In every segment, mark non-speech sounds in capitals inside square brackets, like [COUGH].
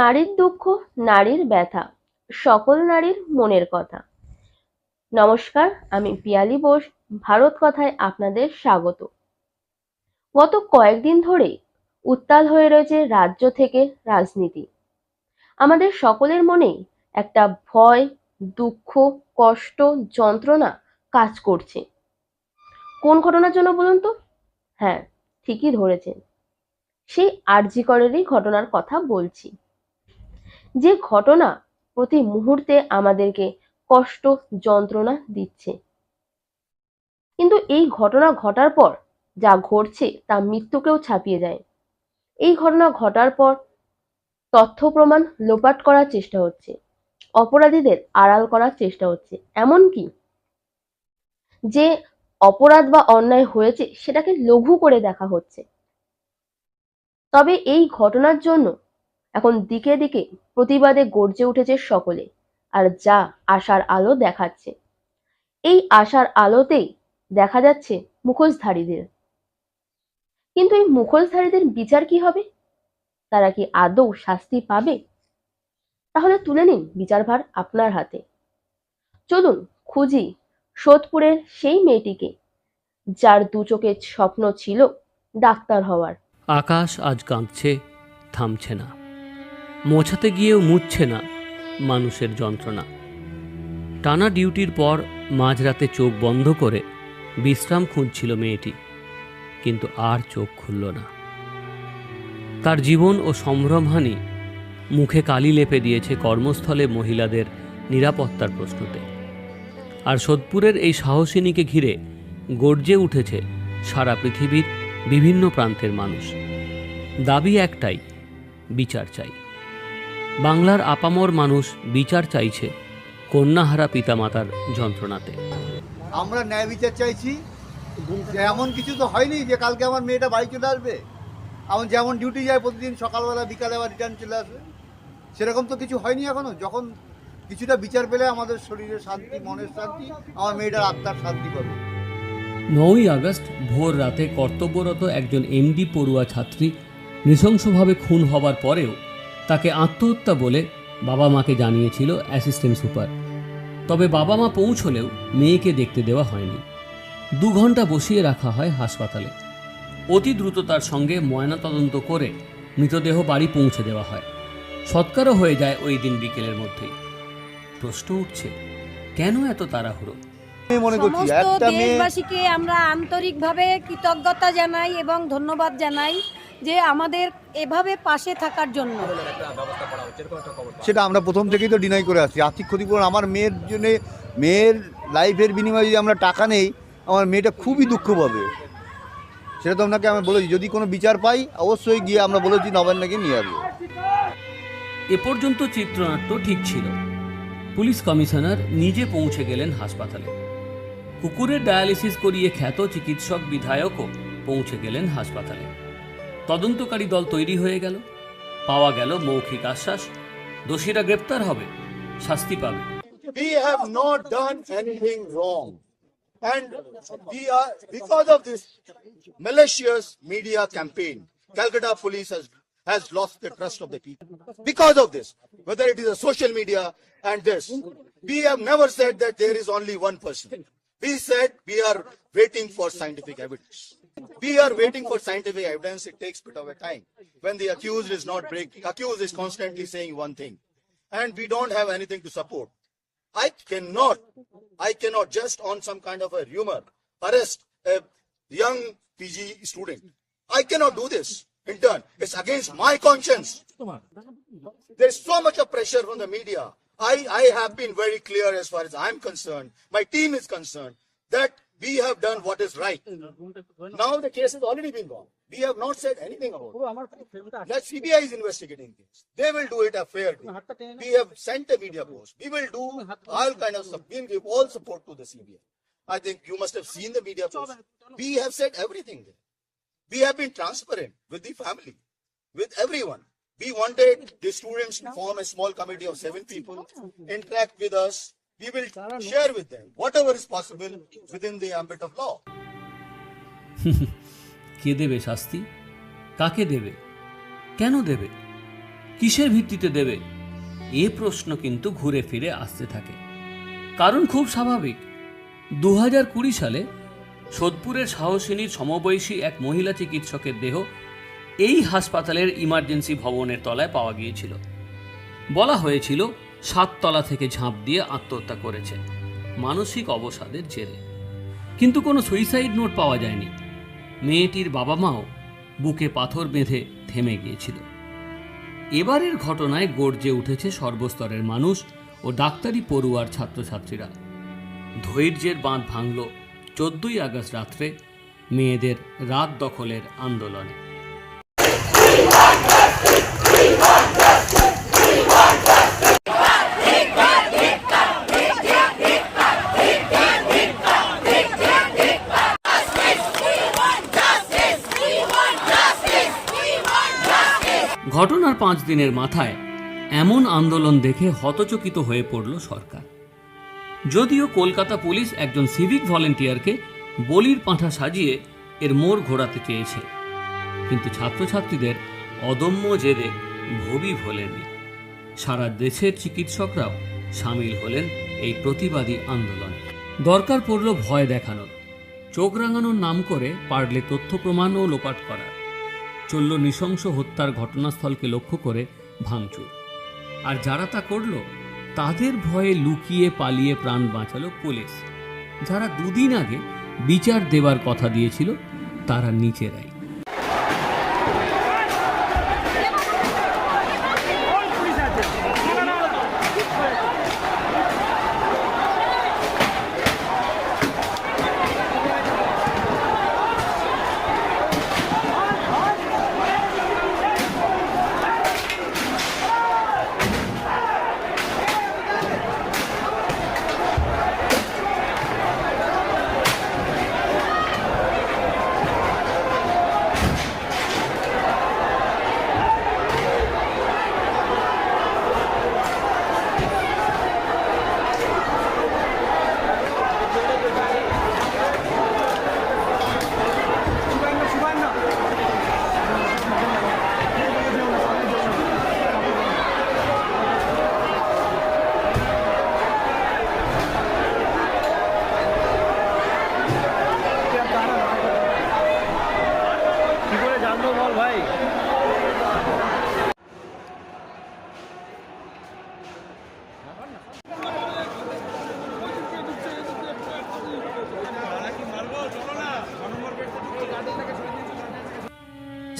নারীর দুঃখ, নারীর ব্যথা, সকল নারীর মনের কথা। নমস্কার, আমি পিয়ালি বোস, ভারত কথায় আপনাদের স্বাগত। গত কয়েকদিন ধরেই উত্তাল হয়ে রয়েছে রাজ্য থেকে রাজনীতি। আমাদের সকলের মনেই একটা ভয়, দুঃখ, কষ্ট, যন্ত্রণা কাজ করছে। কোন ঘটনার জন্য বলুন তো? হ্যাঁ ঠিকই ধরেছেন। সেই আরজিকরেরই ঘটনার কথা বলছি। যে ঘটনা প্রতি মুহূর্তে আমাদেরকে কষ্ট, যন্ত্রণা দিচ্ছে। কিন্তু এই ঘটনা ঘটার পর যা ঘটছে তা মৃত্যুকেও ছাপিয়ে যায়। এই ঘটনা ঘটার পর তথ্য প্রমাণ লোপাট করার চেষ্টা হচ্ছে, অপরাধীদের আড়াল করার চেষ্টা হচ্ছে। এমনকি যে অপরাধ বা অন্যায় হয়েছে সেটাকে লঘু করে দেখা হচ্ছে। তবে এই ঘটনার জন্য এখন দিকে দিকে প্রতিবাদে গর্জে উঠেছে সকলে, আর যা আশার আলো দেখাচ্ছে। এই আশার আলোতেই দেখা যাচ্ছে মুখোশধারীদের। কিন্তু এই মুখোশধারীদের বিচার কি হবে? তারা কি আদৌ শাস্তি পাবে? তাহলে তুলে নিন বিচারভার আপনার হাতে। চলুন খুঁজি সোদপুরের সেই মেয়েটিকে, যার দু চোখের স্বপ্ন ছিল ডাক্তার হওয়ার। আকাশ আজ কাঁদছে থামছে না। মোছাতে গিয়েও মুছছে না মানুষের যন্ত্রণা। টানা ডিউটির পর মাঝরাতে চোখ বন্ধ করে বিশ্রাম খুঁজছিল মেয়েটি, কিন্তু আর চোখ খুলল না। তার জীবন ও সম্ভ্রমহানি মুখে কালি লেপে দিয়েছে কর্মস্থলে মহিলাদের নিরাপত্তার প্রশ্নতে। আর সোদপুরের এই সাহসিনীকে ঘিরে গর্জে উঠেছে সারা পৃথিবীর বিভিন্ন প্রান্তের মানুষ। দাবি একটাই, বিচার চাই। বাংলার আপামর মানুষ বিচার চাইছে কন্যাহারা পিতামাতার যন্ত্রণাতে। আমরা ন্যায় বিচার চাইছি। এমন কিছু তো হয়নি যে কালকে আমার মেয়েটা বাড়ি চলে আসবে। আমার যেমন ডিউটি যায় প্রতিদিন সকালবেলা বিকালে আবার রিটার্ন চলে আসবে। সেরকম তো কিছু হয়নি এখনও। যখন কিছুটা বিচার পেলে আমাদের শরীরের শান্তি মনের শান্তি আমার মেয়েটার আত্মার শান্তি পাবে। নয়ই আগস্ট ভোর রাতে কর্তব্যরত একজন এমডি পড়ুয়া ছাত্রী নৃশংসভাবে খুন হবার পরেও তাকে আত্মহত্যা বলে বাবা মাকে জানিয়েছিল অ্যাসিস্ট্যান্ট সুপার। তবে বাবা মা পৌঁছলেও মেয়েকে দেখতে দেওয়া হয়নি। দু ঘণ্টা বসিয়ে রাখা হয় হাসপাতালে। অতি দ্রুততার সঙ্গে ময়নাতদন্ত করে মৃতদেহ বাড়ি পৌঁছে দেওয়া হয়। সৎকারও হয়ে যায় ওই দিন বিকেলের মধ্যেই। প্রশ্ন উঠছে কেন এত তাড়াহুড়ো? মনে সমস্ত দেশবাসীকে আমরা আন্তরিকভাবে কৃতজ্ঞতা জানাই এবং ধন্যবাদ জানাই। যে আমাদের এভাবে পাশে থাকার জন্য। সেটা আমরা প্রথম থেকেই তো ডিনাই করে আসছি। আর্থিক ক্ষতিপূরণ আমার মেয়ের জন্য মেয়ের লাইফের বিনিময়ে যদি আমরা টাকা নেই আমার মেয়েটা খুবই দুঃখ পাবে। সেটা তো আপনাকে আমি বলেছি। যদি কোনো বিচার পাই অবশ্যই গিয়ে আমরা বলেছি নবান্নকে নিয়ে আসব। এ পর্যন্ত চিত্রনাট্য ঠিক ছিল। পুলিশ কমিশনার নিজে পৌঁছে গেলেন হাসপাতালে। কুকুরের ডায়ালিসিস করিয়ে খ্যাত চিকিৎসক বিধায়কও পৌঁছে গেলেন হাসপাতালে। তদন্তকারী দল তৈরি হয়ে গেল পাওয়া গেল মৌখিক আশ্বাস দোষীরা গ্রেপ্তার হবে শাস্তি পাবে we have not done anything wrong. And we are, because of this malicious media campaign, Calcutta police has, has lost the trust of the people. Because of this, whether it is a social media and this, we have never said that there is only one person. We said we are waiting for scientific evidence. We are waiting for scientific evidence. It takes bit of a time. When the accused is not breaking, accused is constantly saying one thing. And we don't have anything to support. I cannot, I cannot just on some kind of a rumor arrest a young PG student. I cannot do this. In turn, it's against my conscience. There's so much of pressure from the media. I, I have been very clear as far as I'm concerned. My team is concerned that we have done what is right. Now the case has already been gone. We have not said anything about it. That CBI is investigating this. They will do it a fair day. We have sent a media post. We will do all kind of stuff. We give all support to the CBI. I think you must have seen the media post. We have said everything there. We have been transparent with the family, with everyone. We wanted the students to form a small committee of seven people, interact with us. We will share with them whatever is possible within the ambit of law. [LAUGHS] কে দেবে শাস্তি? কাকে দেবে? কেন দেবে? কিসের ভিত্তিতে দেবে? এ প্রশ্ন কিন্তু ঘুরে ফিরে আসতে থাকে। কারণ খুব স্বাভাবিক। দু কুড়ি সালে সোদপুরের সাহসিনীর সমবয়সী এক মহিলা চিকিৎসকের দেহ এই হাসপাতালের ইমার্জেন্সি ভবনের তলায় পাওয়া গিয়েছিল। বলা হয়েছিল সাততলা থেকে ঝাঁপ দিয়ে আত্মহত্যা করেছে। মানসিক অবসাদের জেরে। কিন্তু কোনো সুইসাইড নোট পাওয়া যায়নি। মেয়েটির বাবা মাও বুকে পাথর বেঁধে থেমে গিয়েছিল। এবারের ঘটনায় গর্জে উঠেছে সর্বস্তরের মানুষ ও ডাক্তারি পড়ুয়ার ছাত্রছাত্রীরা। ধৈর্যের বাঁধ ভাঙল চোদ্দই আগস্ট রাত্রে মেয়েদের রাত দখলের আন্দোলনে। ঘটনার পাঁচ দিনের মাথায় এমন আন্দোলন দেখে হতচকিত হয়ে পড়ল সরকার। যদিও কলকাতা পুলিশ একজন সিভিক ভলেন্টিয়ারকে বলির পাঁঠা সাজিয়ে এর মোড় ঘোরাতে চেয়েছে। কিন্তু ছাত্রছাত্রীদের অদম্য জেদে ভবি ভোলেননি। সারা দেশের চিকিৎসকরাও সামিল হলেন এই প্রতিবাদী আন্দোলনে। দরকার পড়ল ভয় দেখানোর। চোখ রাঙানোর নাম করে পারলে তথ্য প্রমাণও লোপাট করার। চলল নৃশংস হত্যার ঘটনাস্থলকে লক্ষ্য করে ভাঙচুর। আর যারা তা করল, তাদের ভয়ে লুকিয়ে পালিয়ে প্রাণ বাঁচালো পুলিশ। যারা দুদিন আগে বিচার দেবার কথা দিয়েছিল, তারা নিচেরাই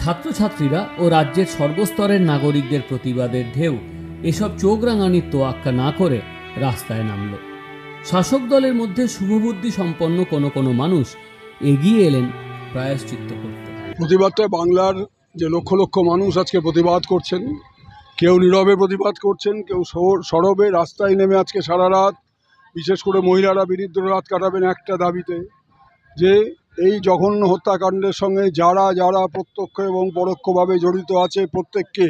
ছাত্রছাত্রীরা ও রাজ্যের সর্বস্তরের নাগরিকদের প্রতিবাদের ঢেউ এসব চোখ রাঙানির তোয়াক্কা না করে রাস্তায় নামল। শাসক দলের মধ্যে শুভবুদ্ধি সম্পন্ন কোনো কোনো মানুষ এগিয়ে এলেন প্রায়শ্চিত্ত করতে। প্রতিবাদটা বাংলার যে লক্ষ লক্ষ মানুষ আজকে প্রতিবাদ করছেন, কেউ নীরবে প্রতিবাদ করছেন, কেউ সর- সরবে, রাস্তায় নেমে আজকে সারা রাত, বিশেষ করে মহিলারা বিরুদ্ধ রাত কাটাবেন একটা দাবিতে, যে এই জঘন্য হত্যাকাণ্ডের সঙ্গে যারা যারা প্রত্যক্ষ এবং পরোক্ষভাবে জড়িত আছে প্রত্যেককে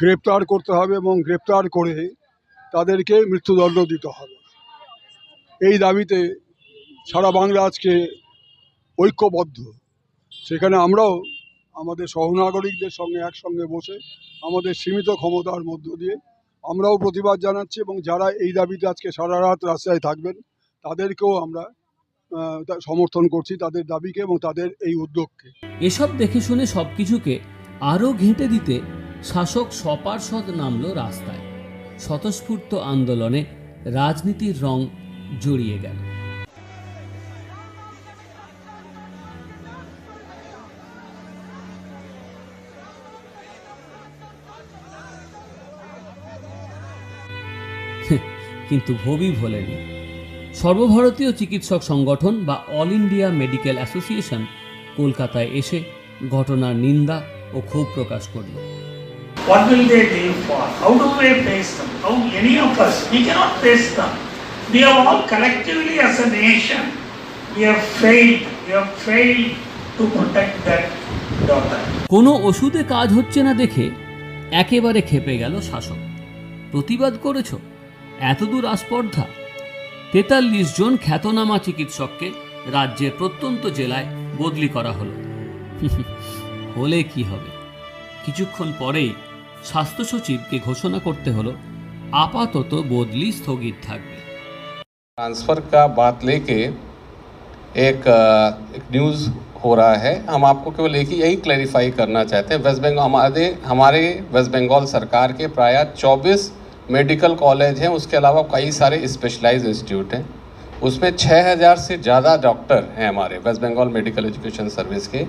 গ্রেপ্তার করতে হবে এবং গ্রেপ্তার করে তাদেরকে মৃত্যুদণ্ড দিতে হবে। এই দাবিতে সারা বাংলা আজকে ঐক্যবদ্ধ। সেখানে আমরাও আমাদের সহনাগরিকদের সঙ্গে একসঙ্গে বসে আমাদের সীমিত ক্ষমতার মধ্য দিয়ে আমরাও প্রতিবাদ জানাচ্ছি এবং যারা এই দাবিতে আজকে সারা রাত রাস্তায় থাকবেন, তাদেরকেও আমরা সমর্থন করছি তাদের দাবিকে এবং তাদের এই উদ্যোগকে। এসব দেখে শুনে সবকিছুকে আরও ঘেঁটে দিতে শাসক সপার্ষদ নামল রাস্তায়। স্বতঃস্ফূর্ত আন্দোলনে রাজনীতির রং জড়িয়ে গেল। [LAUGHS] কিন্তু ভবি ভোলেনি। সর্বভারতীয় চিকিৎসক সংগঠন বা অল ইন্ডিয়া মেডিকেল অ্যাসোসিয়েশন কলকাতায় এসে ঘটনার নিন্দা ও ক্ষোভ প্রকাশ করল What will they live for? How do we face them? How any of us, we cannot face them. We have all collectively as a nation, we have failed, we have failed to protect that daughter. কোনো ওষুধে কাজ হচ্ছে না দেখে একেবারে খেপে গেল শাসক প্রতিবাদ করেছ এতদূর আস্পর্ধা তেতাল্লিশ জন খ্যাতনামা চিকিৎসককে রাজ্যের প্রত্যন্ত জেলায় বদলি করা হলো [LAUGHS] হলে কি হবে কিছুক্ষণ পরেই স্বাস্থ্য সচিবকে ঘোষণা করতে হলো আপাতত বদলি স্থগিত থাকবে ट्रांसफ़र का बात लेके एक, अ, एक न्यूज़ हो रहा है हम आपको केवल एक ही यही क्लैरिफाई करना चाहते हैं वेस्ट बंगाल हमारे हमारे वेस्ट बंगाल सरकार के प्राय 24 मेडिकल कॉलेज हैं, उसके अलावा कई सारे स्पेशलाइज इंस्टीट्यूट हैं। उसमें 6000 से ज़्यादा डॉक्टर हैं हमारे West Bengal medical education service के।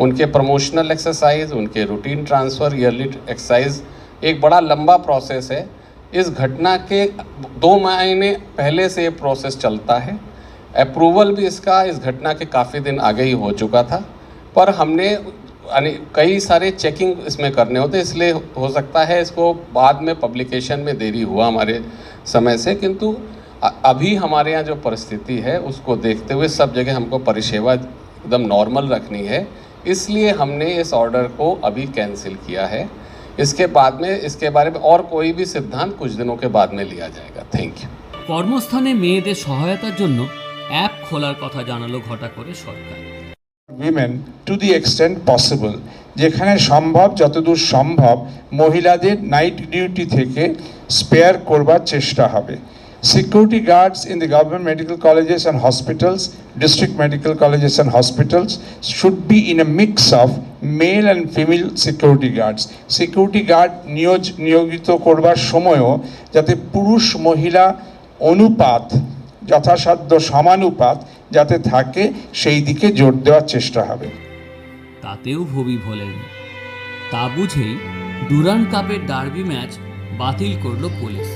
उनके प्रमोशनल एक्सरसाइज उनके रूटीन ट्रांसफ़र ईयरली एक्सरसाइज एक बड़ा लंबा प्रोसेस है। इस घटना के दो महीने पहले से ये प्रोसेस चलता है। अप्रूवल भी इसका इस घटना के काफ़ी दिन आगे ही हो चुका था। पर हमने यानी कई सारे चेकिंग इसमें करने होते इसलिए हो सकता है इसको बाद में पब्लिकेशन में देरी हुआ हमारे समय से किंतु अ- अभी हमारे यहाँ जो परिस्थिति है उसको देखते हुए सब जगह हमको परिसेवा एकदम नॉर्मल रखनी है इसलिए हमने इस ऑर्डर को अभी कैंसिल किया है इसके बाद में इसके बारे में और कोई भी सिद्धांत कुछ दिनों के बाद में लिया जाएगा थैंक यू কর্মস্থানে মেয়েদের সহায়তার জন্য অ্যাপ খোলার কথা জানালো ঘটা করে সরকার Women to the extent possible যেখানে সম্ভব, যতদূর সম্ভব, মহিলাদের নাইট ডিউটি থেকে স্পেয়ার করবার চেষ্টা হবে। Security guards in the government medical colleges and hospitals district medical colleges and hospitals should be in a mix of male and female security guards security guard নিয়োজ নিয়োজিত করবার সময়ও যাতে পুরুষ মহিলা অনুপাত যথাসাধ্য সমানুপাত যাতে থাকে, সেই দিকে জোর দেওয়ার চেষ্টা হবে। তাতেও ভবি ভোলেন। তা বুঝেই ডুরান কাপের ডার্বি ম্যাচ বাতিল করল পুলিশ।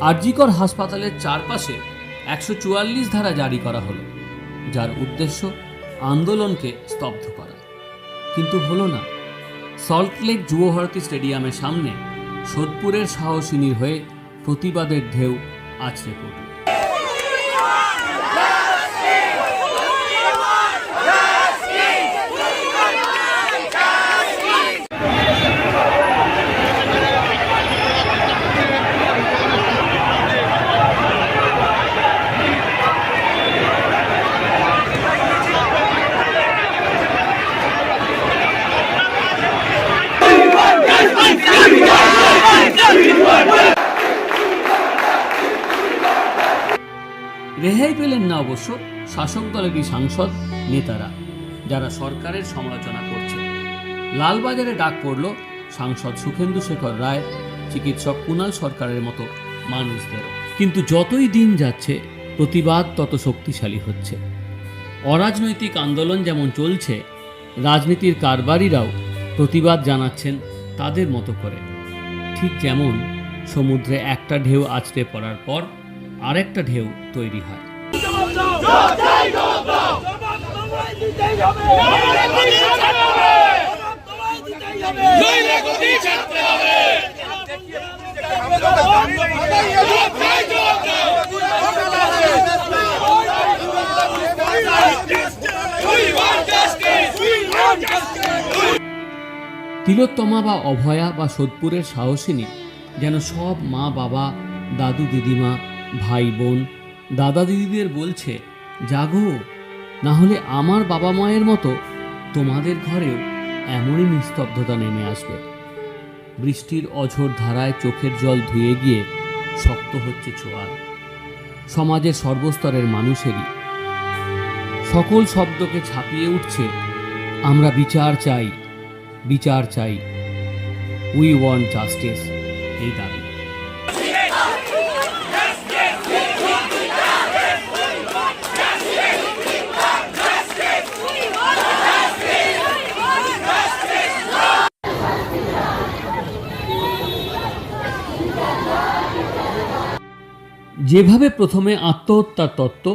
আরজিকর হাসপাতালের চারপাশে একশো চুয়াল্লিশ ধারা জারি করা হলো, যার উদ্দেশ্য আন্দোলনকে স্তব্ধ করা। কিন্তু হলো না। সল্টলেক যুবভারতী স্টেডিয়ামের সামনে সোদপুরের সাহসিনীর হয়ে প্রতিবাদের ঢেউ আছড়ে পড়ল। না অবশ্য শাসক দলেরই সাংসদ নেতারা, যারা সরকারের সমালোচনা করছে। লালবাজারে ডাক পড়ল সাংসদ সুখেন্দু শেখর রায়, চিকিৎসক কুণাল সরকারের মতো মানুষদেরও। কিন্তু যতই দিন যাচ্ছে, প্রতিবাদ তত শক্তিশালী হচ্ছে। অরাজনৈতিক আন্দোলন যেমন চলছে, রাজনীতির কারবারিরাও প্রতিবাদ জানাচ্ছেন তাদের মতো করে। ঠিক যেমন সমুদ্রে একটা ঢেউ আছড়ে পড়ার পর আরেকটা ঢেউ তৈরি হয়। তিলোত্তমা বা অভয়া বা সোদপুরের সাহসিনী যেন সব মা বাবা, দাদু দিদিমা, ভাই বোন, দাদা দিদিদের বলছে, জাগো না হলে আমার বাবা মায়ের মতো তোমাদের ঘরেও এমনই নিস্তব্ধতা নেমে আসবে। বৃষ্টির অঝোর ধারায় চোখের জল ধুয়ে গিয়ে শক্ত হচ্ছে চোয়াল সমাজের সর্বস্তরের মানুষেরই। সকল শব্দকে ছাপিয়ে উঠছে, আমরা বিচার চাই বিচার চাই। উই ওয়ান্ট জাস্টিস, এই দাবি। যেভাবে প্রথমে আত্মহত্যার তত্ত্ব,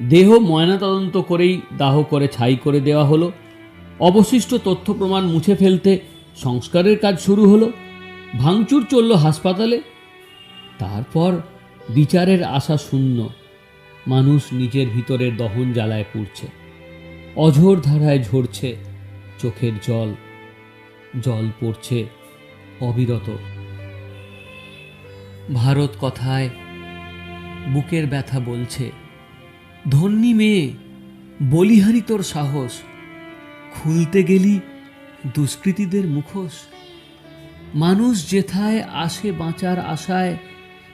দেহ ময়নাতদন্ত করেই দাহ করে ছাই করে দেওয়া হলো, অবশিষ্ট তথ্য প্রমাণ মুছে ফেলতে সংস্কারের কাজ শুরু হলো, ভাঙচুর চলল হাসপাতালে, তারপর বিচারের আশা শূন্য, মানুষ নিজের ভিতরের দহন জ্বালায় পুড়ছে, অঝোর ধারায় ঝরছে চোখের জল জল পড়ছে অবিরত। ভারত কথায় বুকের ব্যথা বলছে। ধন্যী মেয়ে, বলিহারি তোর সাহস। খুলতে গেলি দুষ্কৃতীদের মুখোশ। মানুষ যেথায় আসে বাঁচার আশায়,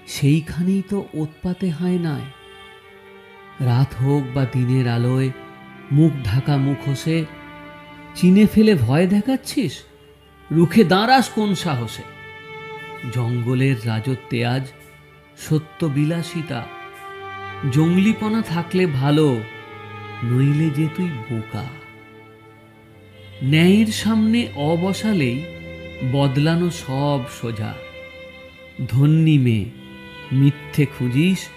সেইখানেই তো ওৎপাতে হয় নাই রাত হোক বা দিনের আলোয়, মুখ ঢাকা মুখোশে, চিনে ফেলে ভয় দেখাচ্ছিস? রুখে দাঁড়াস কোন সাহসে? জঙ্গলের রাজত্বে আজ সত্য বিলাসিতা জঙ্গলিপনা থাকলে ভালো, নইলে যে তুই বোকা। ন্যায়ের সামনে অবসালেই বদলানো সব সোজা। ধন্যী মেয়ে, মিথ্যে খুঁজিস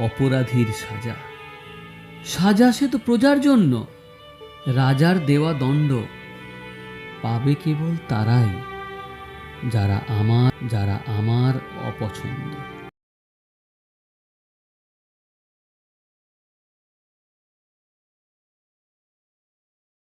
অপরাধীর সাজা। সাজা সে তো প্রজার জন্য, রাজার দেওয়া দণ্ড। পাবে কেবল তারাই, যারা আমার যারা আমার অপছন্দ।